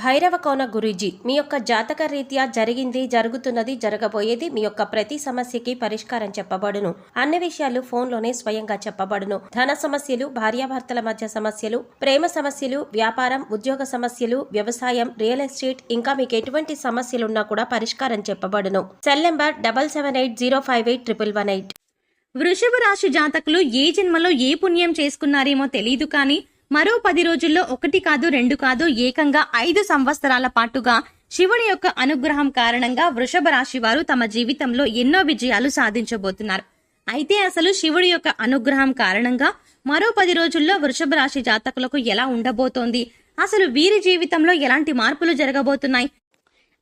భైరవ కోన గురూజీ మీ యొక్క జాతక రీత్యా జరిగింది జరుగుతున్నది జరగబోయేది మీ యొక్క ప్రతి సమస్యకి పరిష్కారం చెప్పబడును. అన్ని విషయాలు ఫోన్లోనే స్వయంగా చెప్పబడును. ధన సమస్యలు భార్యాభర్తల మధ్య సమస్యలు ప్రేమ సమస్యలు వ్యాపారం ఉద్యోగ సమస్యలు వ్యవసాయం రియల్ ఎస్టేట్ ఇంకా మీకు ఎటువంటి సమస్యలున్నా కూడా పరిష్కారం చెప్పబడును. Cell number double seven eight zero five eight triple one eight. వృషభ రాశి జాతకులు ఏ జన్మలో ఏ పుణ్యం చేసుకున్నారేమో తెలియదు కానీ మరో పది రోజుల్లో ఒకటి కాదు రెండు కాదు ఏకంగా ఐదు సంవత్సరాల పాటుగా శివుడి యొక్క అనుగ్రహం కారణంగా వృషభ రాశి వారు తమ జీవితంలో ఎన్నో విజయాలు సాధించబోతున్నారు. అయితే అసలు శివుడి యొక్క అనుగ్రహం కారణంగా మరో పది రోజుల్లో వృషభ రాశి జాతకులకు ఎలా ఉండబోతోంది? అసలు వీరి జీవితంలో ఎలాంటి మార్పులు జరగబోతున్నాయి?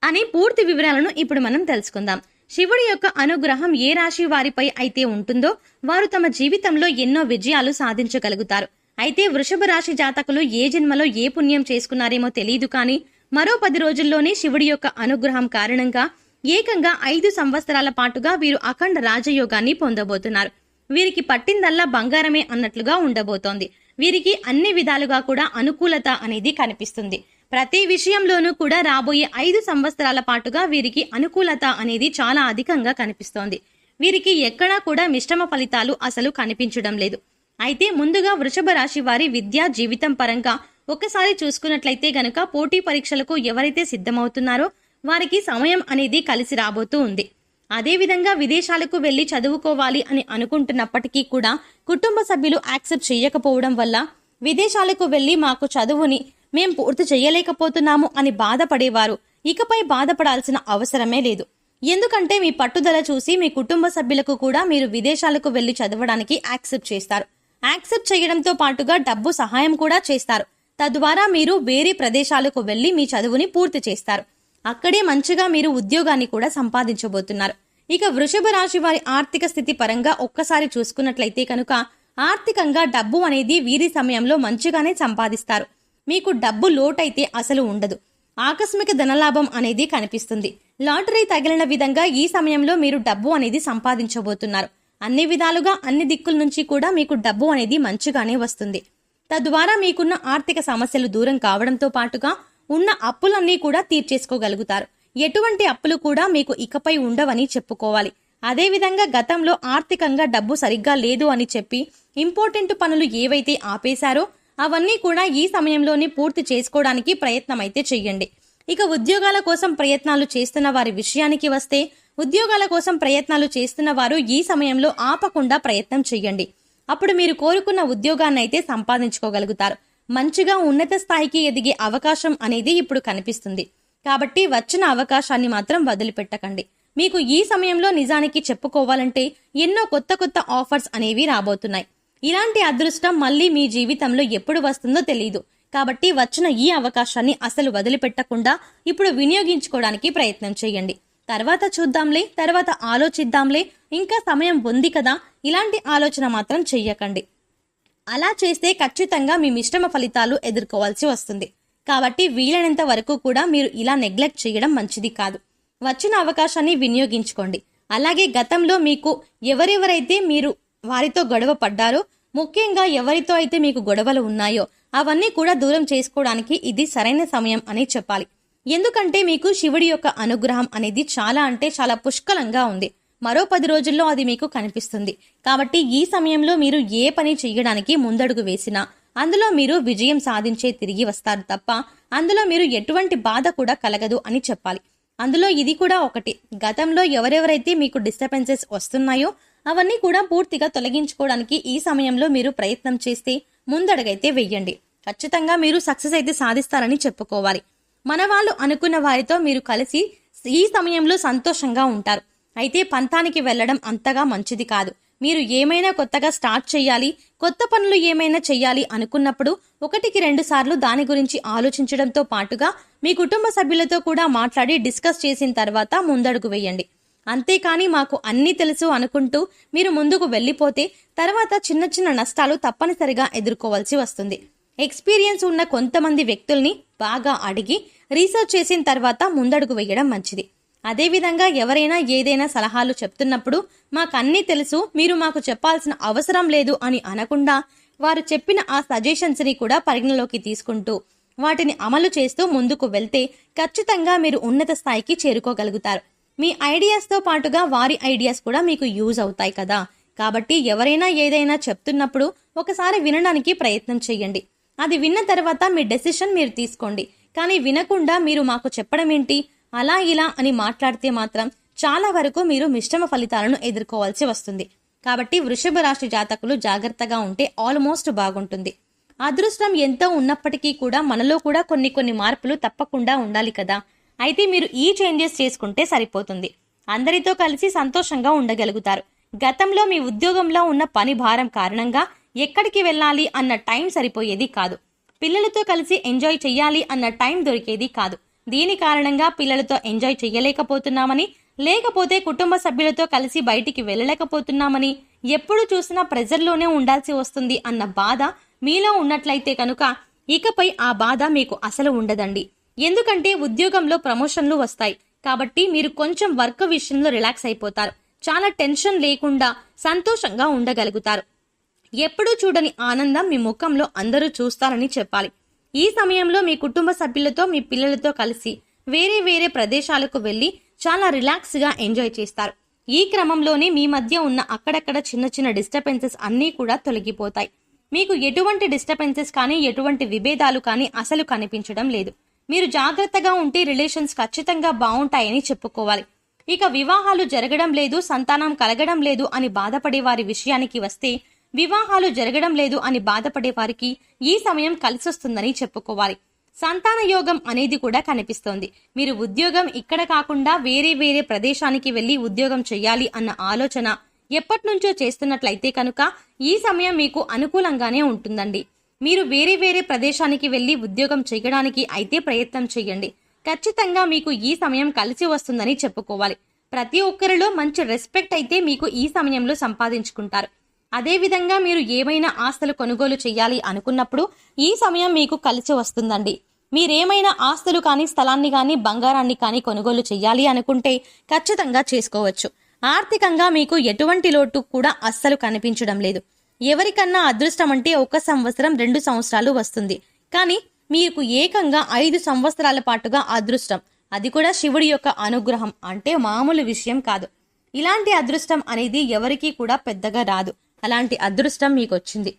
అని పూర్తి వివరాలను ఇప్పుడు మనం తెలుసుకుందాం. శివుడి యొక్క అనుగ్రహం ఏ రాశి వారిపై అయితే ఉంటుందో వారు తమ జీవితంలో ఎన్నో విజయాలు సాధించగలుగుతారు. అయితే వృషభ రాశి జాతకులు ఏ జన్మలో ఏ పుణ్యం చేసుకున్నారేమో తెలియదు కానీ మరో పది రోజుల్లోనే శివుడి యొక్క అనుగ్రహం కారణంగా ఏకంగా ఐదు సంవత్సరాల పాటుగా వీరు అఖండ రాజయోగాన్ని పొందబోతున్నారు. వీరికి పట్టిందల్లా బంగారమే అన్నట్లుగా ఉండబోతోంది. వీరికి అన్ని విధాలుగా కూడా అనుకూలత అనేది కనిపిస్తుంది. ప్రతి విషయంలోనూ కూడా రాబోయే ఐదు సంవత్సరాల పాటుగా వీరికి అనుకూలత అనేది చాలా అధికంగా కనిపిస్తోంది. వీరికి ఎక్కడా కూడా మిశ్రమ ఫలితాలు అసలు కనిపించడం లేదు. అయితే ముందుగా వృషభ రాశి వారి విద్యా జీవితం పరంగా ఒకసారి చూసుకున్నట్లయితే గనుక పోటీ పరీక్షలకు ఎవరైతే సిద్ధమవుతున్నారో వారికి సమయం అనేది కలిసి రాబోతూ ఉంది. అదేవిధంగా విదేశాలకు వెళ్ళి చదువుకోవాలి అని అనుకుంటున్నప్పటికీ కూడా కుటుంబ సభ్యులు యాక్సెప్ట్ చేయకపోవడం వల్ల విదేశాలకు వెళ్ళి మాకు చదువుని మేం పూర్తి చేయలేకపోతున్నాము అని బాధపడేవారు. ఇకపై బాధపడాల్సిన అవసరమే లేదు. ఎందుకంటే మీ పట్టుదల చూసి మీ కుటుంబ సభ్యులకు కూడా మీరు విదేశాలకు వెళ్ళి చదవడానికి యాక్సెప్ట్ చేస్తారు. యాక్సెప్ట్ చేయడంతో పాటుగా డబ్బు సహాయం కూడా చేస్తారు. తద్వారా మీరు వేరే ప్రదేశాలకు వెళ్ళి మీ చదువుని పూర్తి చేస్తారు. అక్కడే మంచిగా మీరు ఉద్యోగాన్ని కూడా సంపాదించబోతున్నారు. ఇక వృషభ రాశి వారి ఆర్థిక స్థితి పరంగా ఒక్కసారి చూసుకున్నట్లయితే కనుక ఆర్థికంగా డబ్బు అనేది వీరి సమయంలో మంచిగానే సంపాదిస్తారు. మీకు డబ్బు లోటైతే అసలు ఉండదు. ఆకస్మిక ధనలాభం అనేది కనిపిస్తుంది. లాటరీ తగిలిన విధంగా ఈ సమయంలో మీరు డబ్బు అనేది సంపాదించబోతున్నారు. అన్ని విధాలుగా అన్ని దిక్కుల నుంచి కూడా మీకు డబ్బు అనేది మంచిగానే వస్తుంది. తద్వారా మీకున్న ఆర్థిక సమస్యలు దూరం కావడంతో పాటుగా ఉన్న అప్పులన్నీ కూడా తీర్చేసుకోగలుగుతారు. ఎటువంటి అప్పులు కూడా మీకు ఇకపై ఉండవని చెప్పుకోవాలి. అదేవిధంగా గతంలో ఆర్థికంగా డబ్బు సరిగ్గా లేదు అని చెప్పి ఇంపార్టెంట్ పనులు ఏవైతే ఆపేశారో అవన్నీ కూడా ఈ సమయంలోనే పూర్తి చేసుకోవడానికి ప్రయత్నం అయితే చెయ్యండి ఇక ఉద్యోగాల కోసం ప్రయత్నాలు చేస్తున్న వారి విషయానికి వస్తే ఉద్యోగాల కోసం ప్రయత్నాలు చేస్తున్న వారు ఈ సమయంలో ఆపకుండా ప్రయత్నం చేయండి. అప్పుడు మీరు కోరుకున్న ఉద్యోగాన్ని అయితే సంపాదించుకోగలుగుతారు. మంచిగా ఉన్నత స్థాయికి ఎదిగే అవకాశం అనేది ఇప్పుడు కనిపిస్తుంది. కాబట్టి వచ్చిన అవకాశాన్ని మాత్రం వదిలిపెట్టకండి. మీకు ఈ సమయంలో నిజానికి చెప్పుకోవాలంటే ఎన్నో కొత్త కొత్త ఆఫర్స్ అనేవి రాబోతున్నాయి. ఇలాంటి అదృష్టం మళ్ళీ మీ జీవితంలో ఎప్పుడు వస్తుందో తెలియదు కాబట్టి వచ్చిన ఈ అవకాశాన్ని అసలు వదిలిపెట్టకుండా ఇప్పుడు వినియోగించుకోవడానికి ప్రయత్నం చేయండి. తర్వాత చూద్దాంలే తర్వాత ఆలోచిద్దాంలే ఇంకా సమయం ఉంది కదా ఇలాంటి ఆలోచన మాత్రం చెయ్యకండి. అలా చేస్తే ఖచ్చితంగా మీ మిశ్రమ ఫలితాలు ఎదుర్కోవాల్సి వస్తుంది. కాబట్టి వీలైనంత వరకు కూడా మీరు ఇలా నెగ్లెక్ట్ చేయడం మంచిది కాదు. వచ్చిన అవకాశాన్ని వినియోగించుకోండి. అలాగే గతంలో మీకు ఎవరెవరైతే మీరు వారితో గొడవ పడ్డారో ముఖ్యంగా ఎవరితో అయితే మీకు గొడవలు ఉన్నాయో అవన్నీ కూడా దూరం చేసుకోవడానికి ఇది సరైన సమయం అని చెప్పాలి. ఎందుకంటే మీకు శివుడి యొక్క అనుగ్రహం అనేది చాలా అంటే చాలా పుష్కలంగా ఉంది. మరో పది రోజుల్లో అది మీకు కనిపిస్తుంది. కాబట్టి ఈ సమయంలో మీరు ఏ పని చేయడానికి ముందడుగు వేసినా అందులో మీరు విజయం సాధించే తిరిగి వస్తారు తప్ప అందులో మీరు ఎటువంటి బాధ కూడా కలగదు అని చెప్పాలి. అందులో ఇది కూడా ఒకటి. గతంలో ఎవరెవరైతే మీకు డిస్టర్బెన్సెస్ వస్తున్నాయో అవన్నీ కూడా పూర్తిగా తొలగించుకోవడానికి ఈ సమయంలో మీరు ప్రయత్నం చేస్తే ముందడుగైతే వెయ్యండి ఖచ్చితంగా మీరు సక్సెస్ అయితే సాధిస్తారని చెప్పుకోవాలి. మన వాళ్ళు అనుకున్న వారితో మీరు కలిసి ఈ సమయంలో సంతోషంగా ఉంటారు. అయితే పంతానికి వెళ్ళడం అంతగా మంచిది కాదు. మీరు ఏమైనా కొత్తగా స్టార్ట్ చేయాలి కొత్త పనులు ఏమైనా చేయాలి అనుకున్నప్పుడు ఒకటికి రెండు సార్లు దాని గురించి ఆలోచించడంతో పాటుగా మీ కుటుంబ సభ్యులతో కూడా మాట్లాడి డిస్కస్ చేసిన తర్వాత ముందడుగు వేయండి. అంతేకాని మాకు అన్నీ తెలుసు అనుకుంటూ మీరు ముందుకు వెళ్ళిపోతే తర్వాత చిన్న చిన్న నష్టాలు తప్పనిసరిగా ఎదుర్కోవాల్సి వస్తుంది. ఎక్స్పీరియన్స్ ఉన్న కొంతమంది వ్యక్తుల్ని బాగా అడిగి రీసెర్చ్ చేసిన తర్వాత ముందడుగు వేయడం మంచిది. అదేవిధంగా ఎవరైనా ఏదైనా సలహాలు చెప్తున్నప్పుడు మాకన్నీ తెలుసు మీరు మాకు చెప్పాల్సిన అవసరం లేదు అని అనకుండా వారు చెప్పిన ఆ సజెషన్స్ని కూడా పరిగణలోకి తీసుకుంటూ వాటిని అమలు చేస్తూ ముందుకు వెళ్తే ఖచ్చితంగా మీరు ఉన్నత స్థాయికి చేరుకోగలుగుతారు. మీ ఐడియాస్తో పాటుగా వారి ఐడియాస్ కూడా మీకు యూజ్ అవుతాయి కదా. కాబట్టి ఎవరైనా ఏదైనా చెప్తున్నప్పుడు ఒకసారి వినడానికి ప్రయత్నం చేయండి. అది విన్న తర్వాత మీ డెసిషన్ మీరు తీసుకోండి. కానీ వినకుండా మీరు మాకు చెప్పడం ఏంటి? అలా ఇలా అని మాట్లాడితే మాత్రం చాలా వరకు మీరు మిశ్రమ ఫలితాలను ఎదుర్కోవాల్సి వస్తుంది. కాబట్టి వృషభ రాశి జాతకులు జాగ్రత్తగా ఉంటే ఆల్మోస్ట్ బాగుంటుంది. అదృష్టం ఎంతో ఉన్నప్పటికీ కూడా మనలో కూడా కొన్ని కొన్ని మార్పులు తప్పకుండా ఉండాలి కదా. అయితే మీరు ఈ చేంజెస్ చేసుకుంటే సరిపోతుంది. అందరితో కలిసి సంతోషంగా ఉండగలుగుతారు. గతంలో మీ ఉద్యోగంలో ఉన్న పని భారం కారణంగా ఎక్కడికి వెళ్ళాలి అన్న టైం సరిపోయేది కాదు. పిల్లలతో కలిసి ఎంజాయ్ చెయ్యాలి అన్న టైం దొరికేది కాదు. దీని కారణంగా పిల్లలతో ఎంజాయ్ చెయ్యలేకపోతున్నామని లేకపోతే కుటుంబ సభ్యులతో కలిసి బయటికి వెళ్ళలేకపోతున్నామని ఎప్పుడు చూసినా ప్రెజర్లోనే ఉండాల్సి వస్తుంది అన్న బాధ మీలో ఉన్నట్లయితే కనుక ఇకపై ఆ బాధ మీకు అసలు ఉండదండి. ఎందుకంటే ఉద్యోగంలో ప్రమోషన్లు వస్తాయి. కాబట్టి మీరు కొంచెం వర్క్ విషయంలో రిలాక్స్ అయిపోతారు. చాలా టెన్షన్ లేకుండా సంతోషంగా ఉండగలుగుతారు. ఎప్పుడూ చూడని ఆనందం మీ ముఖంలో అందరూ చూస్తారని చెప్పాలి. ఈ సమయంలో మీ కుటుంబ సభ్యులతో మీ పిల్లలతో కలిసి వేరే వేరే ప్రదేశాలకు వెళ్ళి చాలా రిలాక్స్గా ఎంజాయ్ చేస్తారు. ఈ క్రమంలోనే మీ మధ్య ఉన్న అక్కడక్కడ చిన్న చిన్న డిస్టర్బెన్సెస్ అన్నీ కూడా తొలగిపోతాయి. మీకు ఎటువంటి డిస్టర్బెన్సెస్ కానీ ఎటువంటి విభేదాలు కానీ అసలు కనిపించడం లేదు. మీరు జాగ్రత్తగా ఉంటే రిలేషన్స్ ఖచ్చితంగా బాగుంటాయని చెప్పుకోవాలి. ఇక వివాహాలు జరగడం లేదు సంతానం కలగడం లేదు అని బాధపడే వారి విషయానికి వస్తే వివాహాలు జరగడం లేదు అని బాధపడే వారికి ఈ సమయం కలిసొస్తుందని చెప్పుకోవాలి. సంతాన యోగం అనేది కూడా కనిపిస్తోంది. మీరు ఉద్యోగం ఇక్కడ కాకుండా వేరే వేరే ప్రదేశానికి వెళ్ళి ఉద్యోగం చేయాలి అన్న ఆలోచన ఎప్పటి నుంచో చేస్తున్నట్లయితే కనుక ఈ సమయం మీకు అనుకూలంగానే ఉంటుందండి. మీరు వేరే వేరే ప్రదేశానికి వెళ్ళి ఉద్యోగం చేయడానికి అయితే ప్రయత్నం చేయండి. ఖచ్చితంగా మీకు ఈ సమయం కలిసి వస్తుందని చెప్పుకోవాలి. ప్రతి ఒక్కరిలో మంచి రెస్పెక్ట్ అయితే మీకు ఈ సమయంలో సంపాదించుకుంటారు. అదేవిధంగా మీరు ఏమైనా ఆస్తులు కొనుగోలు చేయాలి అనుకున్నప్పుడు ఈ సమయం మీకు కలిసి వస్తుందండి. మీరేమైనా ఆస్తులు కానీ స్థలాన్ని కానీ బంగారాన్ని కానీ కొనుగోలు చేయాలి అనుకుంటే ఖచ్చితంగా చేసుకోవచ్చు. ఆర్థికంగా మీకు ఎటువంటి లోటు కూడా అస్సలు కనిపించడం లేదు. ఎవరికన్నా అదృష్టం అంటే ఒక సంవత్సరం రెండు సంవత్సరాలు వస్తుంది. కానీ మీకు ఏకంగా ఐదు సంవత్సరాల పాటుగా అదృష్టం. అది కూడా శివుడి యొక్క అనుగ్రహం. అంటే మామూలు విషయం కాదు. ఇలాంటి అదృష్టం అనేది ఎవరికీ కూడా పెద్దగా రాదు. అలాంటి అదృష్టం మీకు వచ్చింది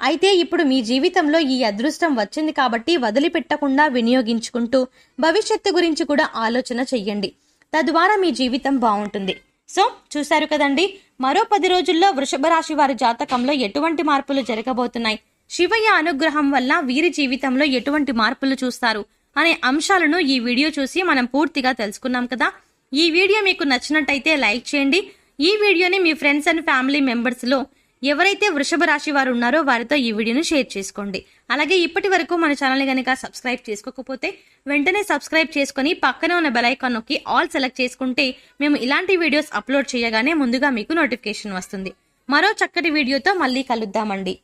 అయితే ఇప్పుడు మీ జీవితంలో ఈ అదృష్టం వచ్చింది కాబట్టి వదిలిపెట్టకుండా వినియోగించుకుంటూ భవిష్యత్తు గురించి కూడా ఆలోచన చెయ్యండి. తద్వారా మీ జీవితం బాగుంటుంది. సో చూశారు కదండి మరో పది రోజుల్లో వృషభ రాశి వారి జాతకంలో ఎటువంటి మార్పులు జరగబోతున్నాయి? శివయ్య అనుగ్రహం వల్ల వీరి జీవితంలో ఎటువంటి మార్పులు చూస్తారు? అనే అంశాలను ఈ వీడియో చూసి మనం పూర్తిగా తెలుసుకున్నాం కదా. ఈ వీడియో మీకు నచ్చినట్టయితే లైక్ చేయండి. ఈ వీడియోని మీ ఫ్రెండ్స్ అండ్ ఫ్యామిలీ మెంబర్స్లో ఎవరైతే వృషభ రాశి వారు ఉన్నారో వారితో ఈ వీడియోను షేర్ చేసుకోండి. అలాగే ఇప్పటి వరకు మన ఛానల్ కనుక సబ్స్క్రైబ్ చేసుకోకపోతే వెంటనే సబ్స్క్రైబ్ చేసుకుని పక్కనే ఉన్న బెలైకాన్ నొక్కి ఆల్ సెలెక్ట్ చేసుకుంటే మేము ఇలాంటి వీడియోస్ అప్లోడ్ చేయగానే ముందుగా మీకు నోటిఫికేషన్ వస్తుంది. మరో చక్కటి వీడియోతో మళ్ళీ కలుద్దామండి.